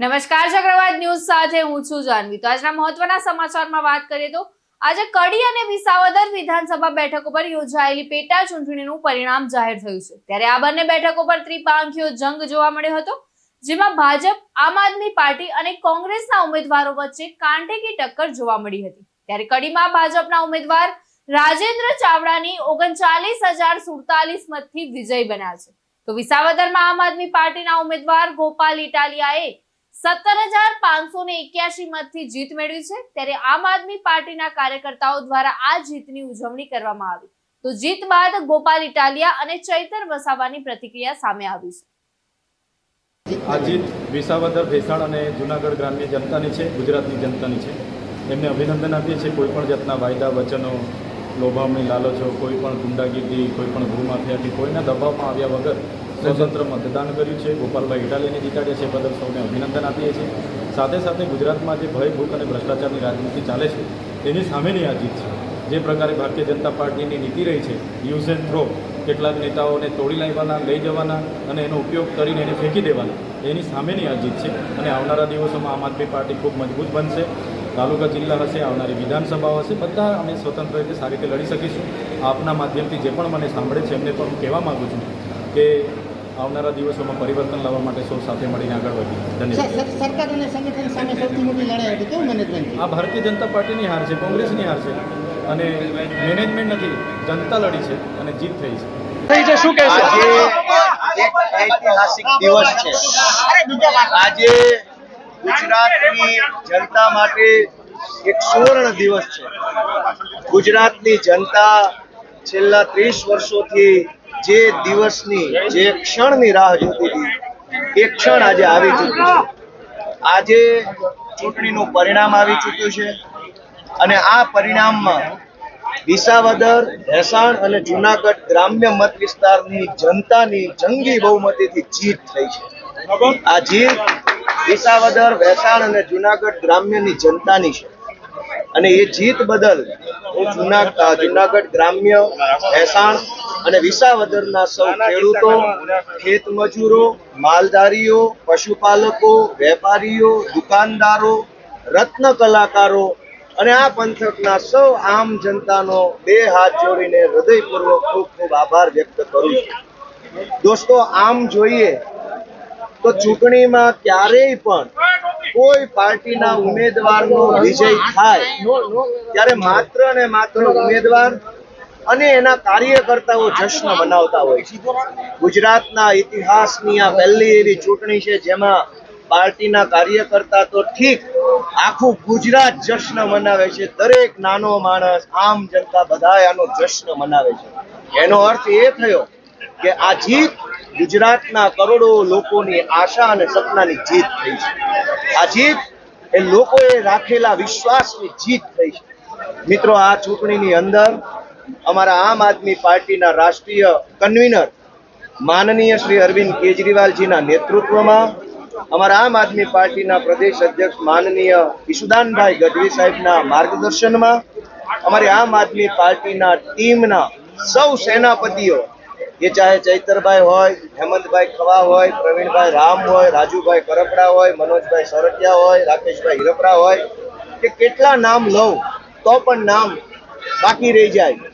નમસ્કાર ચક્રવાત ન્યૂઝ સાથે હું છું જાનવી. તો આજના મહત્વના સમાચારમાં વાત કરીએ તો આજે કડી અને વિસાવદર વિધાનસભા બેઠક પર યોજાયેલી પેટા ચૂંટણીનું પરિણામ જાહેર થયું છે. ત્યારે આ બંને બેઠકો પર ત્રિપાંખીયો જંગ જોવા મળ્યો હતો, જેમાં ભાજપ, આમ આદમી પાર્ટી અને કોંગ્રેસના ઉમેદવારો વચ્ચે કાંટેકી ટક્કર જોવા મળી હતી. ત્યારે કડીમાં ભાજપના ઉમેદવાર રાજેન્દ્ર ચાવડાની ઓગણચાલીસ હજાર સુડતાલીસ મતથી વિજય બન્યા છે. તો વિસાવદરમાં આમ આદમી પાર્ટીના ઉમેદવાર ગોપાલ ઇટાલિયાએ સત્તર હજાર પાંચસો ને છે. ત્યારે આમ છે. આ જીત વિસાવદર જૂનાગઢ ગ્રામ્ય જનતાની છે, ગુજરાતની જનતાની છે. એમને અભિનંદન આપીએ છીએ. કોઈ પણ જાતના વાયદા, વચનો લોભામણી લાલચો, કોઈ પણ ગુંડાગીરી કોઈ પણ ભૂમાફિયાથી, કોઈના દબાવમાં આવ્યા વગર સ્વતંત્ર મતદાન કર્યું છે. ગોપાલભાઈ ઇટાલીને જીતાડ્યા છે. બદલ સૌને અભિનંદન આપીએ છીએ. સાથે સાથે ગુજરાતમાં જે ભય, ભૂખ અને ભ્રષ્ટાચારની રાજનીતિ ચાલે છે, તેની સામેની આ જીત છે. જે પ્રકારે ભારતીય જનતા પાર્ટીની નીતિ રહી છે, યુઝ એન્ડ થ્રો, કેટલાક નેતાઓને તોડી લાવવાના, લઈ જવાના અને એનો ઉપયોગ કરીને એને ફેંકી દેવાના, એની સામેની આ જીત છે. અને આવનારા દિવસોમાં આમ આદમી પાર્ટી ખૂબ મજબૂત બનશે. તાલુકા જિલ્લા હશે, આવનારી વિધાનસભાઓ હશે. બધા અમે સ્વતંત્ર રીતે સારી રીતે લડી શકીશું. આપના માધ્યમથી જે પણ મને સાંભળે છે, એમને પણ હું કહેવા માગું છું કે આવનારા દિવસોમાં પરિવર્તન લાવવા માટે સૌ સાથે મળીને આગળ વધીએ. ધન્યવાદ. સરકાર અને સંગઠન સામે સૌથી મોટી લડાઈ હતી. કેવું મેનેજમેન્ટ આ ભારતીય જનતા પાર્ટીની હાર છે કોંગ્રેસની હાર છે અને મેનેજમેન્ટ નથી જનતા લડી છે અને જીત થઈ છે. આજે એક ઐતિહાસિક દિવસ છે. આજે ગુજરાતની જનતા માટે એક સુવર્ણ દિવસ છે. ગુજરાતની જનતા છેલ્લા ત્રીસ વર્ષોથી જે દિવસની, જે ક્ષણની રાહ જોતી હતી, એ ક્ષણ આજે આવી ચૂક્યું છે. આજે ચૂંટણીનું પરિણામ આવી ચૂક્યું છે અને આ પરિણામમાં વિસાવદર, ભેસાણ અને જુનાગઢ ગ્રામ્ય મત વિસ્તારની જનતાની જંગી બહુમતીથી જીત થઈ છે. આ જીત વિસાવદર, ભેસાણ અને જુનાગઢ ગ્રામ્યની જનતાની છે. અને એ જીત બદલ હું જુના, જુનાગઢ ગ્રામ્ય, ભેસાણ અને વિસાવદરના સૌ ખેડૂતો ખેત મજૂરો માલધારીઓ પશુપાલકો વેપારીઓ દુકાનદારો રત્ન કલાકારો અને આ પંથકના સૌ આમ જનતાનો બે હાથ જોડીને હૃદયપૂર્વક ખૂબ ખૂબ આભાર વ્યક્ત કરું છું. દોસ્તો આમ જોઈએ તો ચૂંટણીમાં ક્યારેય પણ કોઈ પાર્ટીના ઉમેદવારનો વિજય થાય. ત્યારે માત્ર ને માત્ર ઉમેદવાર અને એના કાર્યકર્તાઓ જશ્ન મનાવતા હોય છે. ગુજરાતના ઇતિહાસની આ પહેલી એવી ચૂંટણી છે જેમાં પાર્ટીના કાર્યકર્તા તો ઠીક આખું ગુજરાત જશ્ન મનાવે છે. દરેક નાનો માણસ, આમ જનતા બધા આનો જશ્ન મનાવે છે. એનો અર્થ એ થયો કે આ જીત ગુજરાતના કરોડો લોકોની આશા અને સપનાની જીત થઈ છે. આ જીત એ લોકોએ રાખેલા વિશ્વાસની જીત થઈ છે. મિત્રો, આ ચૂંટણીની અંદર અમારા આમ આદમી પાર્ટીના રાષ્ટ્રીય કન્વીનર માનનીય શ્રી અરવિંદ કેજરીવાલજીના નેતૃત્વમાં અમારા આમ આદમી પાર્ટીના પ્રદેશ અધ્યક્ષ માનનીય ઈશુદાનભાઈ ગઢવી સાહેબના માર્ગદર્શનમાં અમારી આમ આદમી પાર્ટીના ટીમના સૌ સેનાપતિઓ એ ચાહે ચૈતરભાઈ હોય, હેમંતભાઈ ખવા હોય, પ્રવીણભાઈ રામ હોય, રાજુભાઈ કરપડા હોય, મનોજભાઈ સરટિયા હોય, રાકેશભાઈ હિરપરા હોય, કે કેટલા નામ લઉં તો પણ નામ બાકી રહી જાય.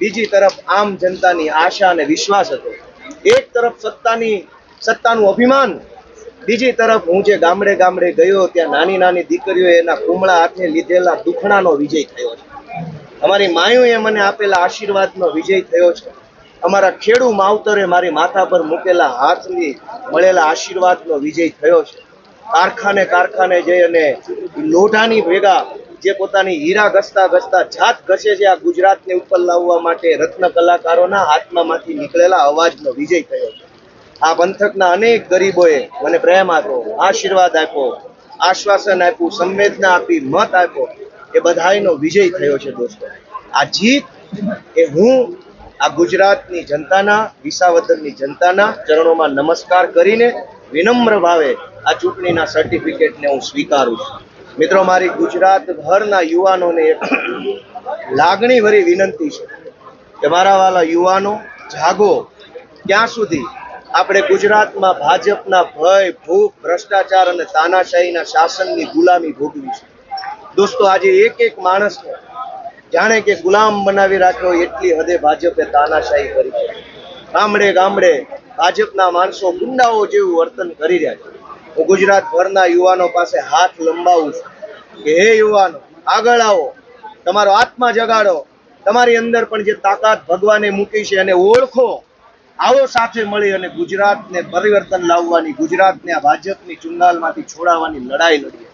બીજી તરફ આમ જનતાની આશા અને વિશ્વાસ હતો. એક તરફ સત્તાની, સત્તાનું અભિમાન. બીજી તરફ હું જે ગામડે ગામડે ગયો ત્યાં નાની નાની દીકરીઓ એના કુમળા હાથે લીધેલા દુખણાનો વિજય થયો છે. અમારી માયુએ મને આપેલા આશીર્વાદનો વિજય થયો છે. અમારા ખેડૂ માવતરે મારી માથા પર મૂકેલા હાથની મળેલા આશીર્વાદનો વિજય થયો છે. કારખાને કારખાને જઈ અને લોઢાની ભેગા જે પોતાની હીરા ઘસતા ઘસતા જાત ઘસે છે આ ગુજરાતને ઉપર લાવવા માટે રત્ન કલાકારોના આત્મામાંથી નીકળેલા અવાજનો વિજય થયો આ પંથકના અનેક ગરીબોએ મને પ્રેમ આપ્યો, આશીર્વાદ આપ્યો, આશ્વાસન આપ્યું, સંવેદના આપી, મત આપ્યો એ બધાયનો વિજય થયો છે દોસ્તો. આ જીત એ હું આ ગુજરાતની જનતાના, વિસાવદનની જનતાના ચરણોમાં નમસ્કાર કરીને વિનમ્ર ભાવે આ ચૂંટણીના સર્ટિફિકેટને હું સ્વીકારું છું. મિત્રો, મારી ગુજરાતભરના યુવાનોને એક લાગણીભરી વિનંતી છે કે મારા વાલા યુવાનો, જાગો. ક્યાં સુધી? આપણે ગુજરાતમાં ભાજપના ભય, ભૂખ, ભ્રષ્ટાચાર અને તાનાશાહીના શાસનની ગુલામી ભોગવી છે. દોસ્તો, આજે એક એક માણસને જાણે કે ગુલામ બનાવી રાખ્યો એટલી હદે ભાજપે તાનાશાહી કરી છે. ગામડે ગામડે ભાજપના માણસો ગુંડાઓ જેવું વર્તન કરી રહ્યા છે. હું ગુજરાતભરના યુવાનો પાસે હાથ લંબાવું છું કે હે યુવાનો, આગળ આવો, તમારો આત્મા જગાડો, તમારી અંદર પણ જે તાકાત ભગવાને મૂકી છે અને ઓળખો. આવો સાથે મળી અને ગુજરાતને પરિવર્તન લાવવાની, ગુજરાતને આ ભાજપની ચુંગાલમાંથી છોડાવવાની લડાઈ લડીએ.